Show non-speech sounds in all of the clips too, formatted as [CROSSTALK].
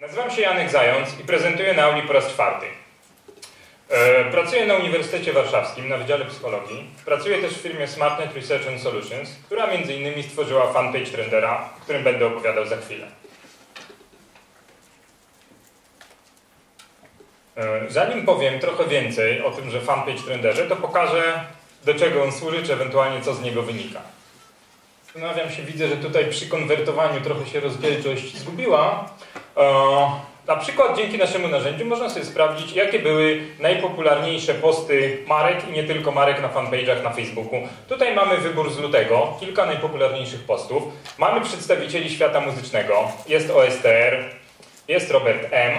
Nazywam się Janek Zając i prezentuję na auli po raz czwarty. E, pracuję na Uniwersytecie Warszawskim na Wydziale Psychologii. Pracuję też w firmie SmartNet Research and Solutions, która między innymi stworzyła fanpage Trendera, o którym będę opowiadał za chwilę. E, zanim powiem trochę więcej o tym, że fanpage Trenderze, to pokażę do czego on służy, czy ewentualnie co z niego wynika. Zastanawiam się, widzę, że tutaj przy konwertowaniu trochę się rozdzielczość zgubiła. Na przykład dzięki naszemu narzędziu można sobie sprawdzić, jakie były najpopularniejsze posty marek i nie tylko marek na fanpage'ach na Facebooku. Tutaj mamy wybór z lutego, kilka najpopularniejszych postów. Mamy przedstawicieli świata muzycznego, jest OSTR, jest Robert M.,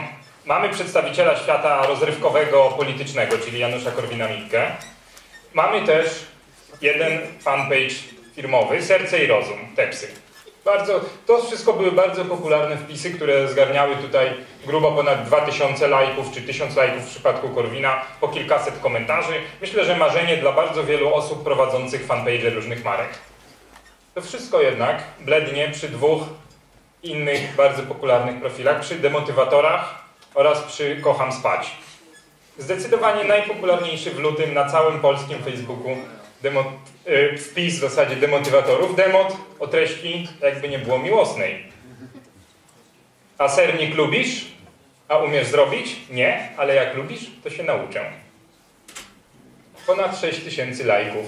mamy przedstawiciela świata rozrywkowego, politycznego, czyli Janusza Korwina-Mikke. Mamy też jeden fanpage firmowy, Serce i Rozum, Tepsy. Bardzo, to wszystko były bardzo popularne wpisy, które zgarniały tutaj grubo ponad 2000 lajków, czy 1000 lajków w przypadku Korwina, po kilkaset komentarzy. Myślę, że marzenie dla bardzo wielu osób prowadzących fanpage różnych marek. To wszystko jednak blednie przy dwóch innych bardzo popularnych profilach, przy demotywatorach oraz przy kocham spać. Zdecydowanie najpopularniejszy w lutym na całym polskim Facebooku yy, wpis w zasadzie demotywatorów. Demot o treści jakby nie było miłosnej. A sernik lubisz? A umiesz zrobić? Nie, ale jak lubisz, to się nauczę. Ponad 6 tysięcy lajków.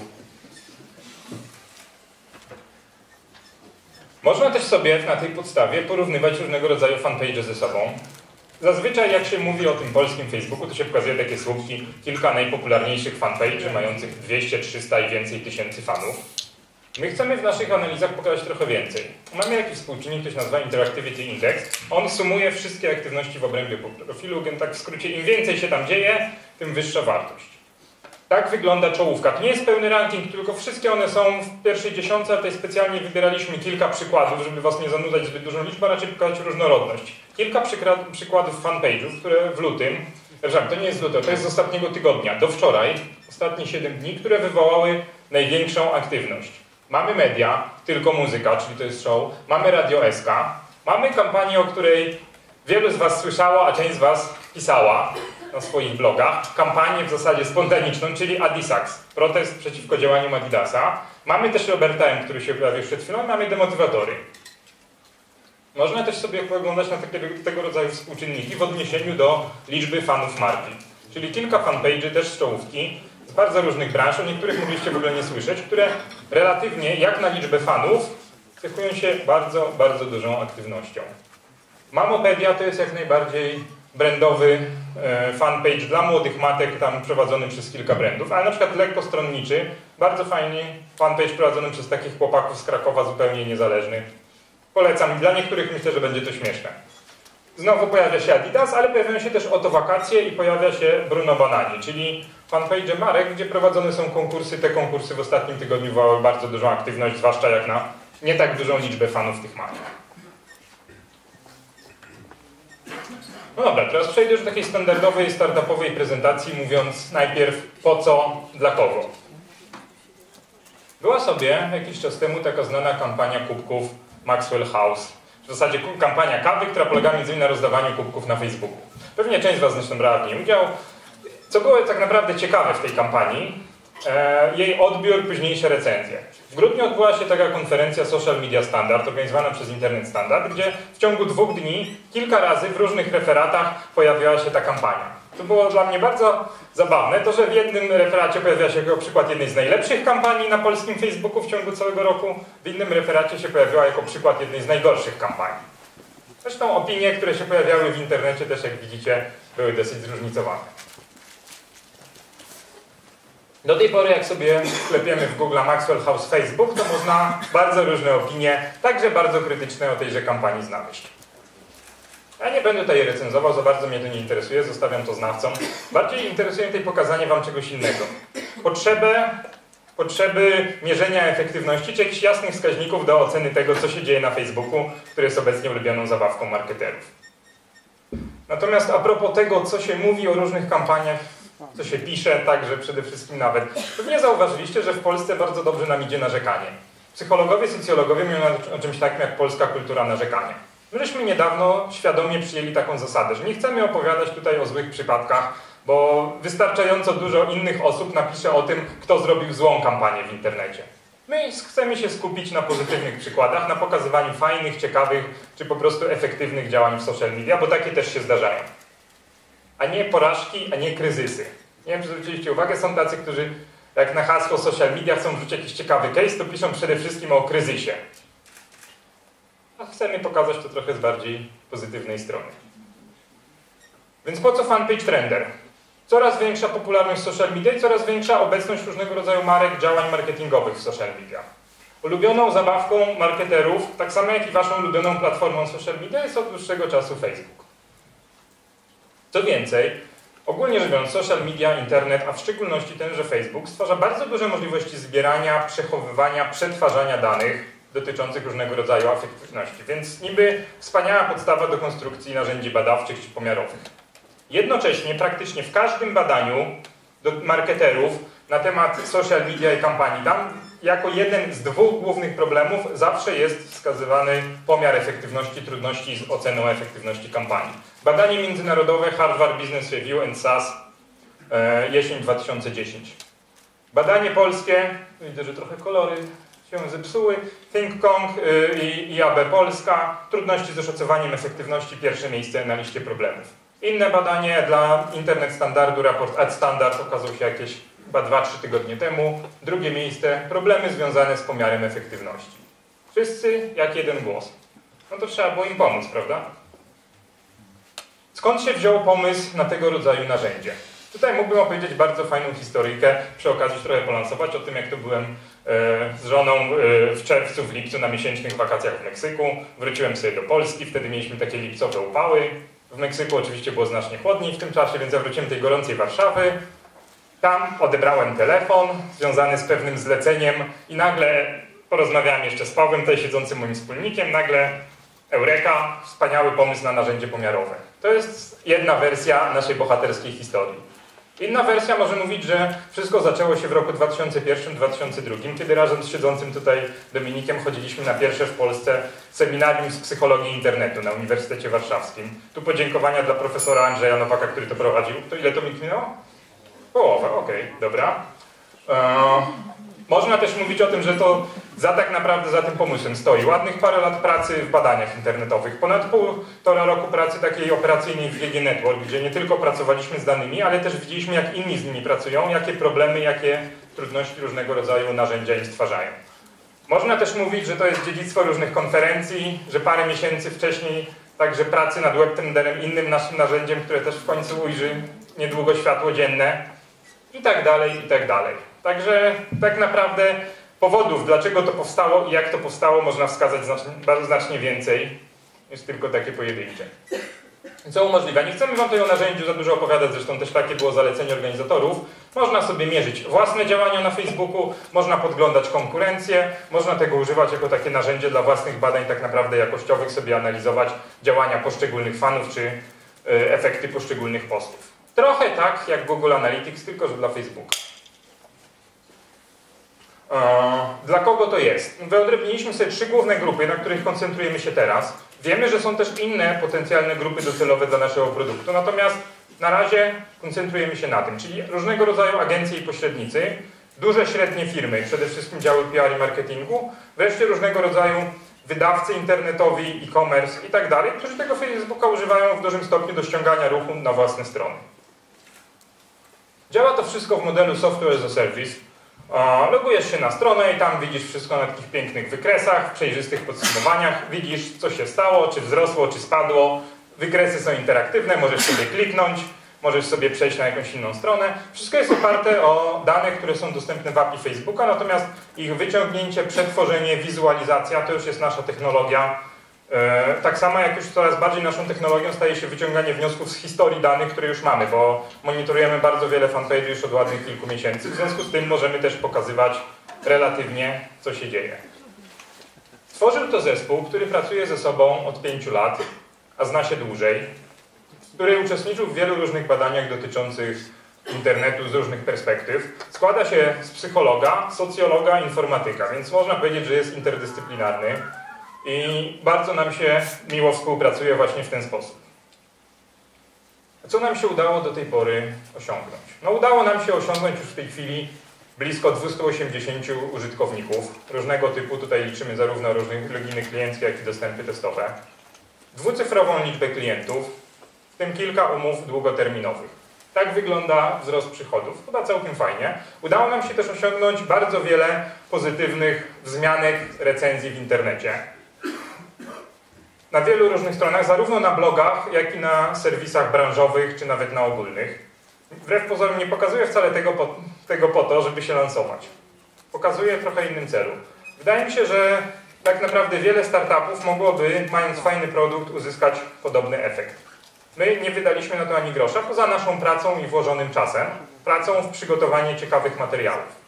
Można też sobie na tej podstawie porównywać różnego rodzaju fanpage ze sobą. Zazwyczaj jak się mówi o tym polskim Facebooku, to się pokazuje takie słupki, kilka najpopularniejszych fanpage'y mających 200, 300 i więcej tysięcy fanów. My chcemy w naszych analizach pokazać trochę więcej. Mamy jakiś współczynnik, który się nazywa Interactivity Index. On sumuje wszystkie aktywności w obrębie profilu, więc tak w skrócie im więcej się tam dzieje, tym wyższa wartość. Tak wygląda czołówka. To nie jest pełny ranking, tylko wszystkie one są w pierwszej dziesiątce, a tutaj specjalnie wybieraliśmy kilka przykładów, żeby Was nie zanudzać zbyt dużą liczbą, raczej pokazać różnorodność. Kilka przykładów fanpage'ów, które w lutym, przepraszam, to nie jest lutego, to jest z ostatniego tygodnia, do wczoraj, ostatnie 7 dni, które wywołały największą aktywność. Mamy media, tylko muzyka, czyli to jest show, mamy Radio SK, mamy kampanię, o której wielu z Was słyszało, a część z Was pisała, na swoich blogach kampanię w zasadzie spontaniczną, czyli Adisax, protest przeciwko działaniu Adidasa. Mamy też Roberta M., który się pojawił przed chwilą, mamy demotywatory. Można też sobie poglądać na takie, tego rodzaju współczynniki w odniesieniu do liczby fanów marki. Czyli kilka fanpage'y, też z czołówki, z bardzo różnych branż, o niektórych mogliście w ogóle nie słyszeć, które relatywnie, jak na liczbę fanów, cechują się bardzo, bardzo dużą aktywnością. Mamopedia to jest jak najbardziej brandowy e, fanpage dla młodych matek, tam prowadzony przez kilka brandów, ale na przykład lekko stronniczy, bardzo fajnie fanpage prowadzony przez takich chłopaków z Krakowa, zupełnie niezależnych. Polecam, dla niektórych myślę, że będzie to śmieszne. Znowu pojawia się Adidas, ale pojawiają się też Oto Wakacje i pojawia się Bruno Banani, czyli fanpage marek, gdzie prowadzone są konkursy. Te konkursy w ostatnim tygodniu wywołały bardzo dużą aktywność, zwłaszcza jak na nie tak dużą liczbę fanów tych marek. No dobra, teraz przejdę do takiej standardowej, startupowej prezentacji, mówiąc najpierw po co, dla kogo. Była sobie jakiś czas temu taka znana kampania kubków Maxwell House. W zasadzie kampania kawy, która polega między innymi na rozdawaniu kubków na Facebooku. Pewnie część z Was zresztą brała w niej udział. Co było tak naprawdę ciekawe w tej kampanii, e, jej odbiór, późniejsze recenzje. W grudniu odbyła się taka konferencja Social Media Standard, organizowana przez Internet Standard, gdzie w ciągu dwóch dni kilka razy w różnych referatach pojawiała się ta kampania. To było dla mnie bardzo zabawne, to że w jednym referacie pojawia się jako przykład jednej z najlepszych kampanii na polskim Facebooku w ciągu całego roku, w innym referacie się pojawiła jako przykład jednej z najgorszych kampanii. Zresztą opinie, które się pojawiały w internecie też, jak widzicie, były dosyć zróżnicowane. Do tej pory, jak sobie klepiemy w Google Maxwell House Facebook, to można bardzo różne opinie, także bardzo krytyczne o tejże kampanii znaleźć. Ja nie będę tutaj recenzował, za bardzo mnie to nie interesuje, zostawiam to znawcom. Bardziej interesuje mnie pokazanie Wam czegoś innego. Potrzebę, potrzeby mierzenia efektywności, czy jakichś jasnych wskaźników do oceny tego, co się dzieje na Facebooku, który jest obecnie ulubioną zabawką marketerów. Natomiast a propos tego, co się mówi o różnych kampaniach co się pisze, także przede wszystkim nawet. Pewnie zauważyliście, że w Polsce bardzo dobrze nam idzie narzekanie. Psychologowie, socjologowie mówią o czymś takim jak polska kultura narzekania. Myśmy niedawno świadomie przyjęli taką zasadę, że nie chcemy opowiadać tutaj o złych przypadkach, bo wystarczająco dużo innych osób napisze o tym, kto zrobił złą kampanię w internecie. My chcemy się skupić na pozytywnych przykładach, na pokazywaniu fajnych, ciekawych, czy po prostu efektywnych działań w social media, bo takie też się zdarzają. A nie porażki, a nie kryzysy. Nie wiem, czy zwróciliście uwagę, są tacy, którzy jak na hasło social media chcą wrzucić jakiś ciekawy case, to piszą przede wszystkim o kryzysie. A chcemy pokazać to trochę z bardziej pozytywnej strony. Więc po co fanpage Trender? Coraz większa popularność social media i coraz większa obecność różnego rodzaju marek, działań marketingowych w social media. Ulubioną zabawką marketerów, tak samo jak i waszą ulubioną platformą social media jest od dłuższego czasu Facebook. Co więcej, ogólnie rzecz biorąc, social media, internet, a w szczególności tenże Facebook stwarza bardzo duże możliwości zbierania, przechowywania, przetwarzania danych dotyczących różnego rodzaju efektywności. Więc niby wspaniała podstawa do konstrukcji narzędzi badawczych czy pomiarowych. Jednocześnie praktycznie w każdym badaniu do marketerów na temat social media i kampanii tam jako jeden z dwóch głównych problemów zawsze jest wskazywany pomiar efektywności, trudności z oceną efektywności kampanii. Badanie międzynarodowe Harvard Business Review and SAS e, jesień 2010. Badanie polskie, widzę, że trochę kolory się zepsuły, Think Kong e, i IAB Polska, trudności z oszacowaniem efektywności, pierwsze miejsce na liście problemów. Inne badanie dla Internet Standardu, raport Ad Standard okazał się jakieś chyba 2-3 tygodnie temu. Drugie miejsce, problemy związane z pomiarem efektywności. Wszyscy jak jeden głos. No to trzeba było im pomóc, prawda? Skąd się wziął pomysł na tego rodzaju narzędzie? Tutaj mógłbym opowiedzieć bardzo fajną historyjkę, przy okazji trochę polansować o tym, jak to byłem e, z żoną e, w czerwcu, w lipcu na miesięcznych wakacjach w Meksyku. Wróciłem sobie do Polski, wtedy mieliśmy takie lipcowe upały. W Meksyku oczywiście było znacznie chłodniej w tym czasie, więc ja wróciłem do tej gorącej Warszawy. Tam odebrałem telefon związany z pewnym zleceniem i nagle porozmawiałem jeszcze z Pawłem, tutaj siedzącym moim wspólnikiem, nagle Eureka, wspaniały pomysł na narzędzie pomiarowe. To jest jedna wersja naszej bohaterskiej historii. Inna wersja może mówić, że wszystko zaczęło się w roku 2001-2002, kiedy razem z siedzącym tutaj Dominikiem chodziliśmy na pierwsze w Polsce seminarium z psychologii internetu na Uniwersytecie Warszawskim. Tu podziękowania dla profesora Andrzeja Nowaka, który to prowadził. To ile to mi minęło? Połowę, okej, okay, dobra. Eee, można też mówić o tym, że to za tak naprawdę za tym pomysłem stoi ładnych parę lat pracy w badaniach internetowych, ponad półtora roku pracy takiej operacyjnej w GG Network, gdzie nie tylko pracowaliśmy z danymi, ale też widzieliśmy, jak inni z nimi pracują, jakie problemy, jakie trudności różnego rodzaju narzędzia im stwarzają. Można też mówić, że to jest dziedzictwo różnych konferencji, że parę miesięcy wcześniej także pracy nad WebTenderem, innym naszym narzędziem, które też w końcu ujrzy niedługo światło dzienne i tak dalej, i tak dalej. Także tak naprawdę powodów, dlaczego to powstało i jak to powstało, można wskazać znacznie, bardzo znacznie więcej niż tylko takie pojedyncze. Co umożliwia? Nie chcemy Wam tutaj o narzędziu za dużo opowiadać, zresztą też takie było zalecenie organizatorów. Można sobie mierzyć własne działania na Facebooku, można podglądać konkurencję, można tego używać jako takie narzędzie dla własnych badań tak naprawdę jakościowych, sobie analizować działania poszczególnych fanów czy y, efekty poszczególnych postów. Trochę tak jak Google Analytics, tylko że dla Facebooka. Dla kogo to jest? Wyodrębniliśmy sobie trzy główne grupy, na których koncentrujemy się teraz. Wiemy, że są też inne potencjalne grupy docelowe dla naszego produktu, natomiast na razie koncentrujemy się na tym, czyli różnego rodzaju agencje i pośrednicy, duże, średnie firmy, przede wszystkim działy PR i marketingu, wreszcie różnego rodzaju wydawcy internetowi, e-commerce i tak dalej, którzy tego Facebooka używają w dużym stopniu do ściągania ruchu na własne strony. Działa to wszystko w modelu software as a service, Logujesz się na stronę i tam widzisz wszystko na takich pięknych wykresach, przejrzystych podsumowaniach. Widzisz, co się stało, czy wzrosło, czy spadło. Wykresy są interaktywne, możesz sobie kliknąć, możesz sobie przejść na jakąś inną stronę. Wszystko jest oparte o dane, które są dostępne w API Facebooka, natomiast ich wyciągnięcie, przetworzenie, wizualizacja to już jest nasza technologia tak samo jak już coraz bardziej naszą technologią staje się wyciąganie wniosków z historii danych, które już mamy, bo monitorujemy bardzo wiele fanpage'ów już od ładnych kilku miesięcy. W związku z tym możemy też pokazywać relatywnie, co się dzieje. Stworzył to zespół, który pracuje ze sobą od pięciu lat, a zna się dłużej, który uczestniczył w wielu różnych badaniach dotyczących internetu z różnych perspektyw. Składa się z psychologa, socjologa, informatyka, więc można powiedzieć, że jest interdyscyplinarny. I bardzo nam się miło współpracuje właśnie w ten sposób. Co nam się udało do tej pory osiągnąć? No udało nam się osiągnąć już w tej chwili blisko 280 użytkowników różnego typu. Tutaj liczymy zarówno różne loginy klienckie, jak i dostępy testowe. Dwucyfrową liczbę klientów, w tym kilka umów długoterminowych. Tak wygląda wzrost przychodów. Chyba całkiem fajnie. Udało nam się też osiągnąć bardzo wiele pozytywnych wzmianek, recenzji w internecie. Na wielu różnych stronach, zarówno na blogach, jak i na serwisach branżowych, czy nawet na ogólnych. Wbrew pozorom nie pokazuję wcale tego po, tego po to, żeby się lansować. Pokazuję w trochę innym celu. Wydaje mi się, że tak naprawdę wiele startupów mogłoby, mając fajny produkt, uzyskać podobny efekt. My nie wydaliśmy na to ani grosza, poza naszą pracą i włożonym czasem, pracą w przygotowanie ciekawych materiałów.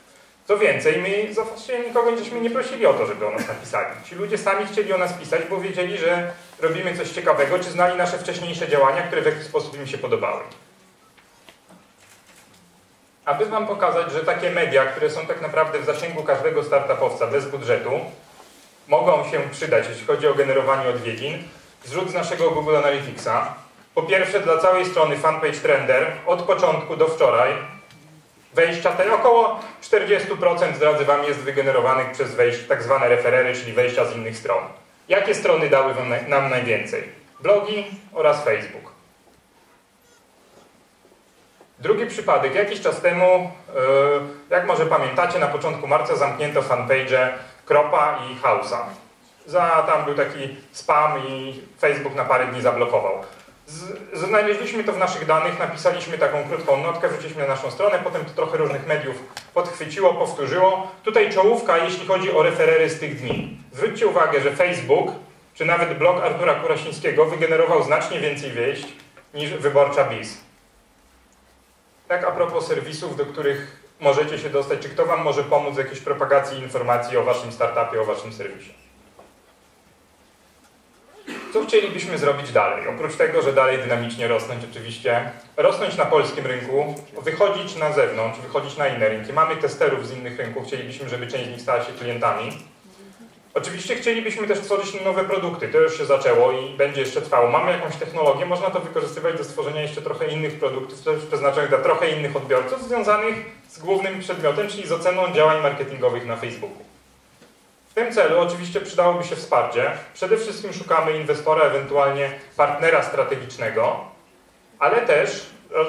Co więcej, my właściwie nikogo żeśmy nie prosili o to, żeby o nas napisali. Ci ludzie sami chcieli o nas pisać, bo wiedzieli, że robimy coś ciekawego, czy znali nasze wcześniejsze działania, które w jakiś sposób im się podobały. Aby Wam pokazać, że takie media, które są tak naprawdę w zasięgu każdego startupowca bez budżetu, mogą się przydać, jeśli chodzi o generowanie odwiedzin, zrzut z naszego Google Analyticsa. Po pierwsze, dla całej strony fanpage Trender od początku do wczoraj wejścia, te około 40% zdradzę Wam jest wygenerowanych przez wejść, tak zwane referery, czyli wejścia z innych stron. Jakie strony dały wam, nam najwięcej? Blogi oraz Facebook. Drugi przypadek. Jakiś czas temu, e, jak może pamiętacie, na początku marca zamknięto fanpage Kropa i Hausa. Za, tam był taki spam i Facebook na parę dni zablokował. Znaleźliśmy to w naszych danych, napisaliśmy taką krótką notkę, wrzuciliśmy na naszą stronę, potem to trochę różnych mediów podchwyciło, powtórzyło. Tutaj czołówka, jeśli chodzi o referery z tych dni. Zwróćcie uwagę, że Facebook, czy nawet blog Artura Kurasińskiego wygenerował znacznie więcej wejść niż Wyborcza BIS. Tak a propos serwisów, do których możecie się dostać, czy kto Wam może pomóc w jakiejś propagacji informacji o Waszym startupie, o Waszym serwisie. Co chcielibyśmy zrobić dalej? Oprócz tego, że dalej dynamicznie rosnąć oczywiście, rosnąć na polskim rynku, wychodzić na zewnątrz, wychodzić na inne rynki. Mamy testerów z innych rynków, chcielibyśmy, żeby część z nich stała się klientami. Oczywiście chcielibyśmy też tworzyć nowe produkty, to już się zaczęło i będzie jeszcze trwało. Mamy jakąś technologię, można to wykorzystywać do stworzenia jeszcze trochę innych produktów, też przeznaczonych dla trochę innych odbiorców, związanych z głównym przedmiotem, czyli z oceną działań marketingowych na Facebooku. W tym celu oczywiście przydałoby się wsparcie. Przede wszystkim szukamy inwestora, ewentualnie partnera strategicznego, ale też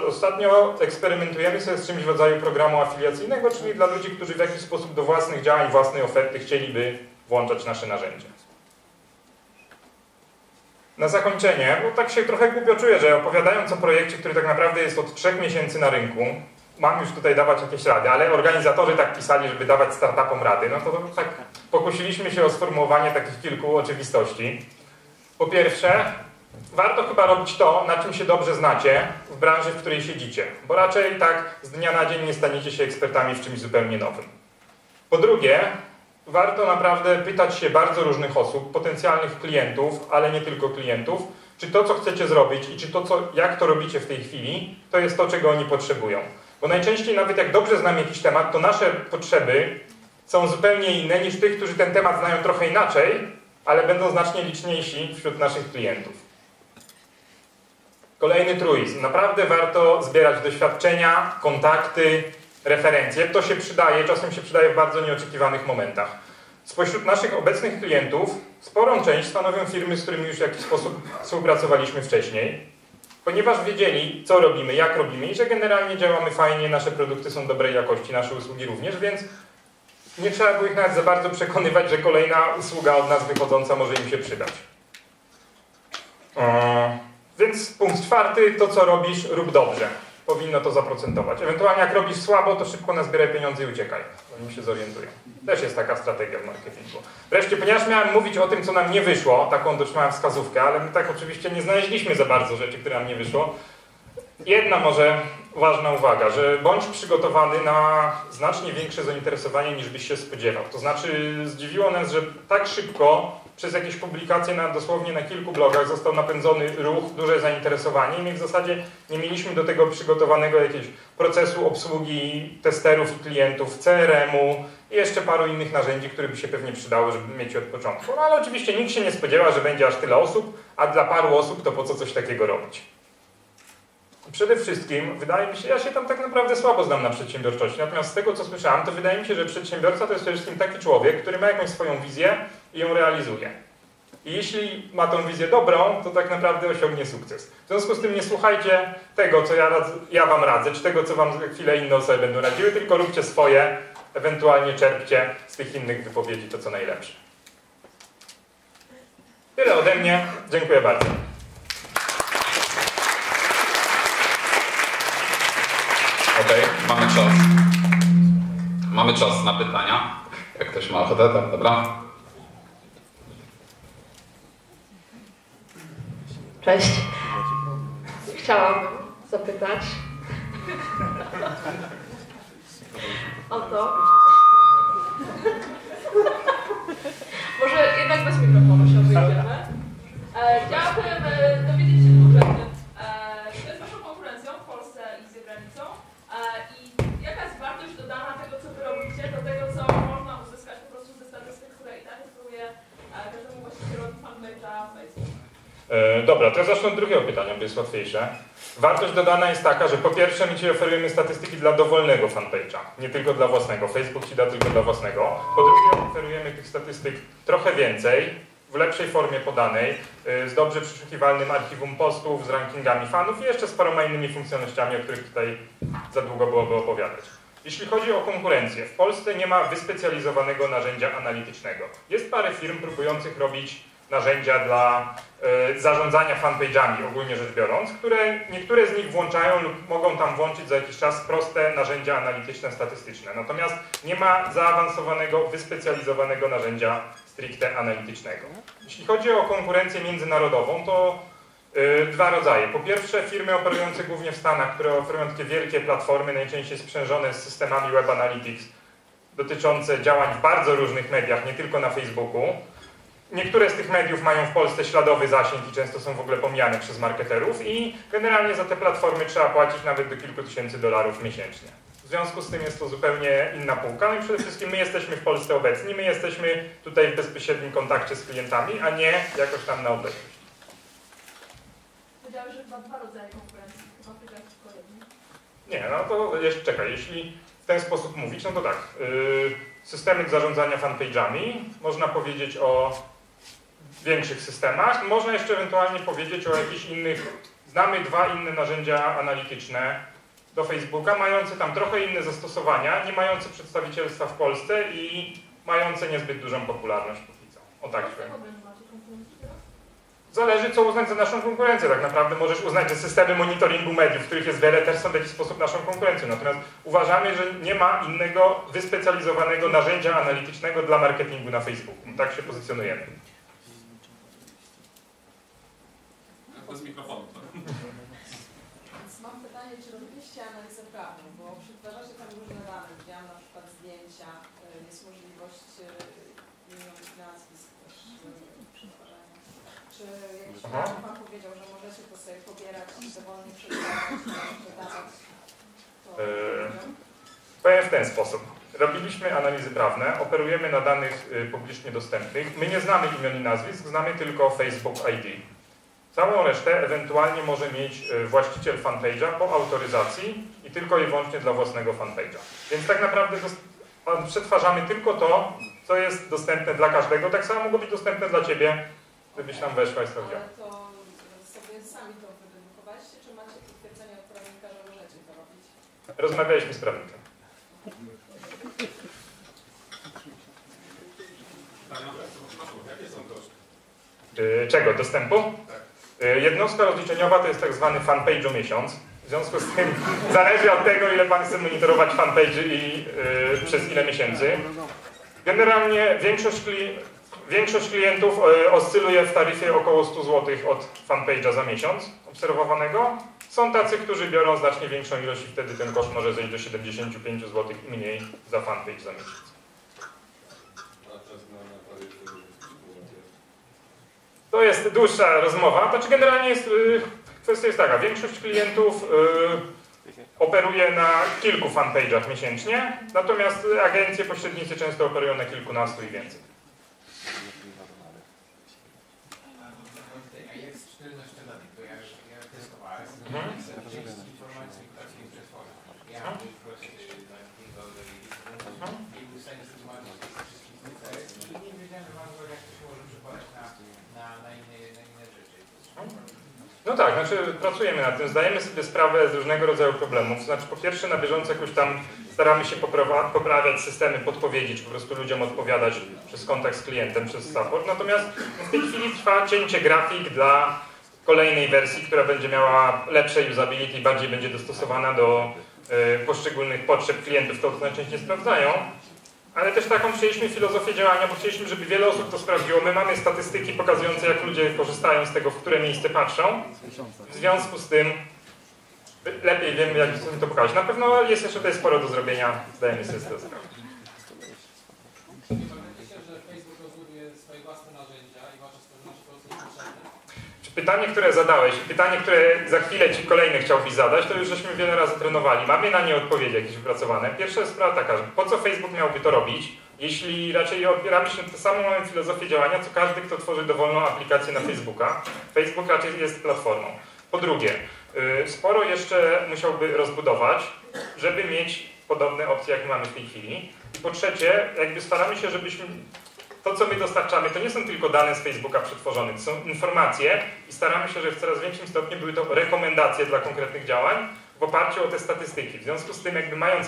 ostatnio eksperymentujemy sobie z czymś w rodzaju programu afiliacyjnego, czyli dla ludzi, którzy w jakiś sposób do własnych działań, własnej oferty chcieliby włączać nasze narzędzia. Na zakończenie, bo tak się trochę głupio czuję, że opowiadając o projekcie, który tak naprawdę jest od trzech miesięcy na rynku, mam już tutaj dawać jakieś rady, ale organizatorzy tak pisali, żeby dawać startupom rady, no to, tak pokusiliśmy się o sformułowanie takich kilku oczywistości. Po pierwsze, warto chyba robić to, na czym się dobrze znacie w branży, w której siedzicie, bo raczej tak z dnia na dzień nie staniecie się ekspertami w czymś zupełnie nowym. Po drugie, warto naprawdę pytać się bardzo różnych osób, potencjalnych klientów, ale nie tylko klientów, czy to, co chcecie zrobić i czy to, co, jak to robicie w tej chwili, to jest to, czego oni potrzebują. Bo najczęściej nawet jak dobrze znam jakiś temat, to nasze potrzeby są zupełnie inne niż tych, którzy ten temat znają trochę inaczej, ale będą znacznie liczniejsi wśród naszych klientów. Kolejny truizm. Naprawdę warto zbierać doświadczenia, kontakty, referencje. To się przydaje, czasem się przydaje w bardzo nieoczekiwanych momentach. Spośród naszych obecnych klientów sporą część stanowią firmy, z którymi już w jakiś sposób współpracowaliśmy wcześniej, ponieważ wiedzieli, co robimy, jak robimy i że generalnie działamy fajnie, nasze produkty są dobrej jakości, nasze usługi również, więc nie trzeba było ich nawet za bardzo przekonywać, że kolejna usługa od nas wychodząca może im się przydać. Więc punkt czwarty, to co robisz, rób dobrze powinno to zaprocentować. Ewentualnie jak robisz słabo, to szybko nazbieraj pieniądze i uciekaj, zanim się zorientują. Też jest taka strategia w marketingu. Wreszcie, ponieważ miałem mówić o tym, co nam nie wyszło, taką dotrzymałem wskazówkę, ale my tak oczywiście nie znaleźliśmy za bardzo rzeczy, które nam nie wyszło. Jedna może ważna uwaga, że bądź przygotowany na znacznie większe zainteresowanie niż byś się spodziewał. To znaczy zdziwiło nas, że tak szybko przez jakieś publikacje na, dosłownie na kilku blogach został napędzony ruch, duże zainteresowanie i my w zasadzie nie mieliśmy do tego przygotowanego jakiegoś procesu obsługi testerów i klientów, CRM-u i jeszcze paru innych narzędzi, które by się pewnie przydało, żeby mieć od początku. No ale oczywiście nikt się nie spodziewa, że będzie aż tyle osób, a dla paru osób to po co coś takiego robić. Przede wszystkim, wydaje mi się, ja się tam tak naprawdę słabo znam na przedsiębiorczości, natomiast z tego co słyszałem, to wydaje mi się, że przedsiębiorca to jest przede wszystkim taki człowiek, który ma jakąś swoją wizję i ją realizuje. I jeśli ma tą wizję dobrą, to tak naprawdę osiągnie sukces. W związku z tym nie słuchajcie tego, co ja, ja wam radzę, czy tego, co wam chwilę inne osoby będą radziły, tylko róbcie swoje, ewentualnie czerpcie z tych innych wypowiedzi to, co najlepsze. Tyle ode mnie. Dziękuję bardzo. Okej, mamy czas. Mamy czas na pytania. Jak ktoś ma ochotę, to dobra. Cześć. Chciałabym zapytać o to. Może jednak bez mikrofonu się wyjdziemy. E, Chciałabym e, dowiedzieć się konkretnie, e, kto jest Waszą konkurencją w Polsce i za granicą e, i jaka jest wartość dodana tego, co Wy robicie, do tego, co można uzyskać po prostu ze statystyk, które i tak oferuje e, każdemu właścicielowi fanpage'a Facebook. E, Dobra, to ja zacznę od drugiego pytania, bo jest łatwiejsze. Wartość dodana jest taka, że po pierwsze my Ci oferujemy statystyki dla dowolnego fanpage'a, nie tylko dla własnego. Facebook Ci da tylko dla własnego. Po drugie oferujemy tych statystyk trochę więcej, w lepszej formie podanej, y, z dobrze przeszukiwalnym archiwum postów, z rankingami fanów i jeszcze z paroma innymi funkcjonalnościami, o których tutaj za długo byłoby opowiadać. Jeśli chodzi o konkurencję, w Polsce nie ma wyspecjalizowanego narzędzia analitycznego. Jest parę firm próbujących robić narzędzia dla e, zarządzania fanpage'ami, ogólnie rzecz biorąc, które niektóre z nich włączają lub mogą tam włączyć za jakiś czas proste narzędzia analityczne, statystyczne. Natomiast nie ma zaawansowanego, wyspecjalizowanego narzędzia stricte analitycznego. Jeśli chodzi o konkurencję międzynarodową, to e, dwa rodzaje. Po pierwsze firmy operujące głównie w Stanach, które oferują takie wielkie platformy, najczęściej sprzężone z systemami Web Analytics, dotyczące działań w bardzo różnych mediach, nie tylko na Facebooku. Niektóre z tych mediów mają w Polsce śladowy zasięg i często są w ogóle pomijane przez marketerów i generalnie za te platformy trzeba płacić nawet do kilku tysięcy dolarów miesięcznie. W związku z tym jest to zupełnie inna półka. No i przede wszystkim my jesteśmy w Polsce obecni, my jesteśmy tutaj w bezpośrednim kontakcie z klientami, a nie jakoś tam na odległość. Powiedziałeś, że chyba dwa rodzaje konkurencji, chyba pytać tylko. Nie, no to jeszcze czekaj, jeśli w ten sposób mówić, no to tak. Yy, systemy zarządzania fanpage'ami, można powiedzieć o większych systemach, można jeszcze ewentualnie powiedzieć o jakichś innych, znamy dwa inne narzędzia analityczne do Facebooka, mające tam trochę inne zastosowania, nie mające przedstawicielstwa w Polsce i mające niezbyt dużą popularność póki. O tak powiem. Zależy, co uznać za naszą konkurencję. Tak naprawdę możesz uznać, że systemy monitoringu mediów, których jest wiele, też są w jakiś sposób naszą konkurencją. Natomiast uważamy, że nie ma innego wyspecjalizowanego narzędzia analitycznego dla marketingu na Facebooku. Tak się pozycjonujemy. Bez mikrofonu. Więc mam pytanie, czy robiliście analizę prawną, bo przetwarzacie tam różne dane, widziałam na przykład zdjęcia, y, jest możliwość y, imionów nazwisk też y, przetwarzania. Czy jakiś Wam powiedział, że możecie to sobie pobierać i dowolnie przetwarzać, sprzedawać? To Yy. Powiem w ten sposób. Robiliśmy analizy prawne, operujemy na danych y, publicznie dostępnych. My nie znamy imion i nazwisk, znamy tylko Facebook ID. Całą resztę ewentualnie może mieć y, właściciel fanpage'a po autoryzacji i tylko i wyłącznie dla własnego fanpage'a. Więc tak naprawdę przetwarzamy tylko to, co jest dostępne dla każdego. Tak samo mogło być dostępne dla Ciebie, gdybyś tam weszła i sprawdziła. Ale to sobie sami to wydedukowaliście, czy macie potwierdzenie od prawnika, że możecie to robić? Rozmawialiśmy z prawnikiem. Y, Czego? Dostępu? Y, Jednostka rozliczeniowa to jest tak zwany fanpage'u miesiąc. W związku z tym [LAUGHS] zależy od tego, ile Pan chce monitorować fanpage i y, przez ile miesięcy. Generalnie większość, kli, większość klientów y, oscyluje w taryfie około 100 zł od fanpage'a za miesiąc obserwowanego. Są tacy, którzy biorą znacznie większą ilość i wtedy ten koszt może zejść do 75 zł i mniej za fanpage za miesiąc. To jest dłuższa rozmowa. Znaczy generalnie jest, y, kwestia jest taka, większość klientów y, operuje na kilku fanpage'ach miesięcznie, natomiast agencje, pośrednicy często operują na kilkunastu i więcej jak z 14 lat, to ja, ja testowałem, Mhm. z informacji, które się przetworzą. Ja Mhm. bym prosił takiego do Mhm. i był w stanie zdobywać wszystkich CCS i nie wiedziałem, że mam jak to się może przekładać na, na, na, inne, na inne rzeczy. No tak, znaczy pracujemy nad tym, zdajemy sobie sprawę z różnego rodzaju problemów. Znaczy po pierwsze na bieżąco jakoś tam staramy się poprawiać systemy podpowiedzi, czy po prostu ludziom odpowiadać przez kontakt z klientem, przez support. Natomiast w tej chwili trwa cięcie grafik dla kolejnej wersji, która będzie miała lepsze usability bardziej będzie dostosowana do y, poszczególnych potrzeb klientów, to najczęściej sprawdzają. Ale też taką przyjęliśmy filozofię działania, bo chcieliśmy, żeby wiele osób to sprawdziło. My mamy statystyki pokazujące, jak ludzie korzystają z tego, w które miejsce patrzą. W związku z tym lepiej wiemy, jak sobie to pokazać. Na pewno jest jeszcze tutaj sporo do zrobienia, zdajemy sobie z tego sprawę. Nie pamiętajcie, że Facebook rozbuduje swoje własne narzędzia i wasze spełności po prostu niepotrzebne. Czy pytanie, które zadałeś, i pytanie, które za chwilę Ci kolejne chciałbyś zadać, to już żeśmy wiele razy trenowali. Mamy na nie odpowiedzi jakieś wypracowane. Pierwsza jest sprawa taka, że po co Facebook miałby to robić, jeśli raczej opieramy się na tę samą filozofię działania, co każdy, kto tworzy dowolną aplikację na Facebooka. Facebook raczej jest platformą. Po drugie, y, sporo jeszcze musiałby rozbudować, żeby mieć podobne opcje, jak mamy w tej chwili. I po trzecie, jakby staramy się, żebyśmy to, co my dostarczamy, to nie są tylko dane z Facebooka przetworzone, to są informacje i staramy się, żeby w coraz większym stopniu były to rekomendacje dla konkretnych działań w oparciu o te statystyki. W związku z tym, jakby mając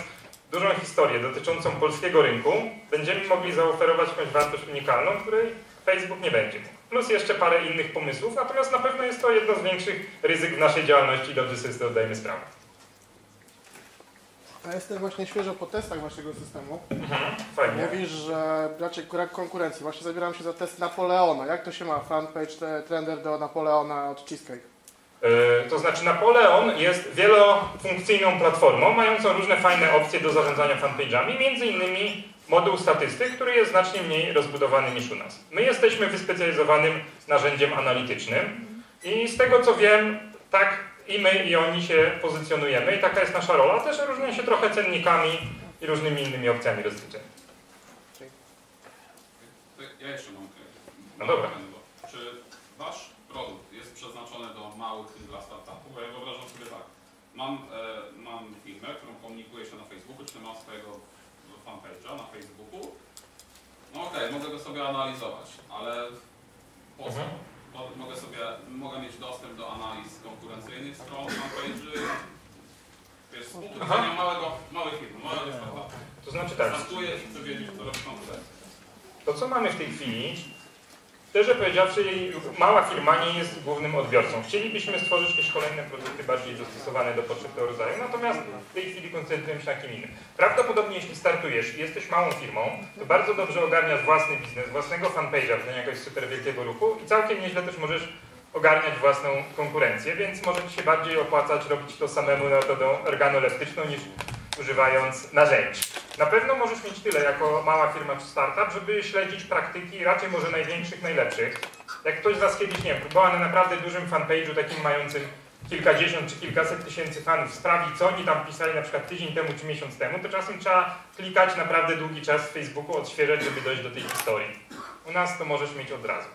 dużą historię dotyczącą polskiego rynku, będziemy mogli zaoferować jakąś wartość unikalną, której Facebook nie będzie. Plus jeszcze parę innych pomysłów, natomiast na pewno jest to jedno z większych ryzyk w naszej działalności i dobrze sobie z tego zdajemy sprawę. A jestem właśnie świeżo po testach waszego systemu. Mhm, fajnie. Mówisz, że bracie brak konkurencji. Właśnie zabieram się za test Napoleona. Jak to się ma fanpage trender do Napoleona od Cheesecake? Yy, To znaczy Napoleon jest wielofunkcyjną platformą, mającą różne fajne opcje do zarządzania fanpage'ami, między innymi moduł statystyk, który jest znacznie mniej rozbudowany niż u nas. My jesteśmy wyspecjalizowanym narzędziem analitycznym i z tego co wiem, tak i my i oni się pozycjonujemy i taka jest nasza rola. Też różnią się trochę cennikami i różnymi innymi opcjami rozliczeń. Ja jeszcze mam No dobra. Czy wasz produkt jest przeznaczony do małych dla startupów? Bo ja wyobrażam sobie tak. Mam, e, mam firmę, którą komunikuję się na Facebooku, czy mam swojego fanpage'a na Facebooku. No okej, mogę go sobie analizować, ale po co? Mhm. Mo- Mogę sobie, mogę mieć dostęp do analiz konkurencyjnych stron fanpage'y. Wiesz, z punktu widzenia małego, małej firmy, małego startupu. To znaczy tak, Startuję i chcę wiedzieć, co robi konkurencja. To, co mamy w tej chwili, szczerze powiedziawszy, mała firma nie jest głównym odbiorcą. Chcielibyśmy stworzyć jakieś kolejne produkty bardziej dostosowane do potrzeb tego rodzaju, natomiast w tej chwili koncentrujemy się na kim innym. Prawdopodobnie, jeśli startujesz i jesteś małą firmą, to bardzo dobrze ogarniasz własny biznes, własnego fanpage'a w jakiegoś super wielkiego ruchu i całkiem nieźle też możesz ogarniać własną konkurencję, więc może Ci się bardziej opłacać robić to samemu metodą organoleptyczną niż używając narzędzi. Na pewno możesz mieć tyle jako mała firma czy startup, żeby śledzić praktyki raczej może największych, najlepszych. Jak ktoś z Was kiedyś, nie wiem, próbował na naprawdę dużym fanpage'u, takim mającym kilkadziesiąt czy kilkaset tysięcy fanów, sprawdzić co oni tam pisali na przykład tydzień temu czy miesiąc temu, to czasem trzeba klikać naprawdę długi czas w Facebooku, odświeżać, żeby dojść do tej historii. U nas to możesz mieć od razu.